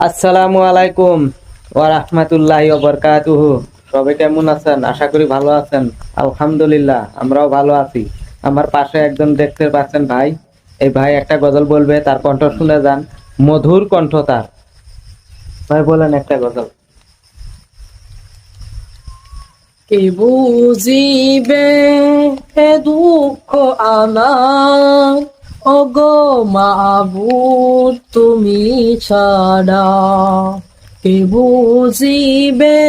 আসসালামু আলাইকুম ওয়া রাহমাতুল্লাহি ওয়া বারাকাতুহু। সবাই কেমন আছেন? আশা করি ভালো আছেন। আলহামদুলিল্লাহ, আমরাও ভালো আছি। আমার পাশে একজন দেখতে পাচ্ছেন ভাই। এই ভাই একটা গজল বলবে, তার কণ্ঠ শুনে যান। মধুর কণ্ঠ তার। ভাই, বলেন একটা গজল। কে বুঝিবে দুঃখ আমার অগো মাবুদ তুমি ছাড়া কে বুঝিবে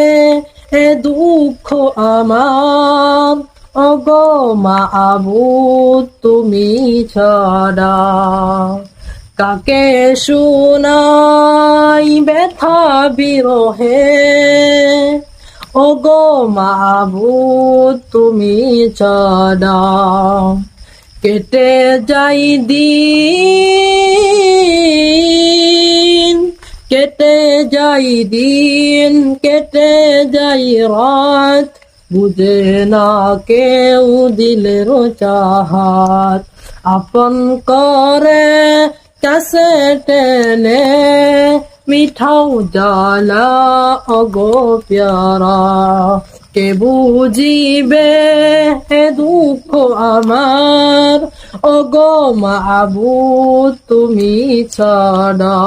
হে দুঃখ আমার? অগো মাবুদ তুমি ছাড়া কাকে শুনাই ব্যথা বিরহে? ও গো মাবুদ তুমি ছাড়া কেটে যাই দিন, কেটে যাই দিন, কেটে যাই রাত। বুঝে না কেউ দিলের চাহাত। আপন করে কাছে টেনে মিঠাও জালা অগো প্যারা কে বুঝিবে হে দুঃখ আমার? অগো মাবু তুমি ছাড়া।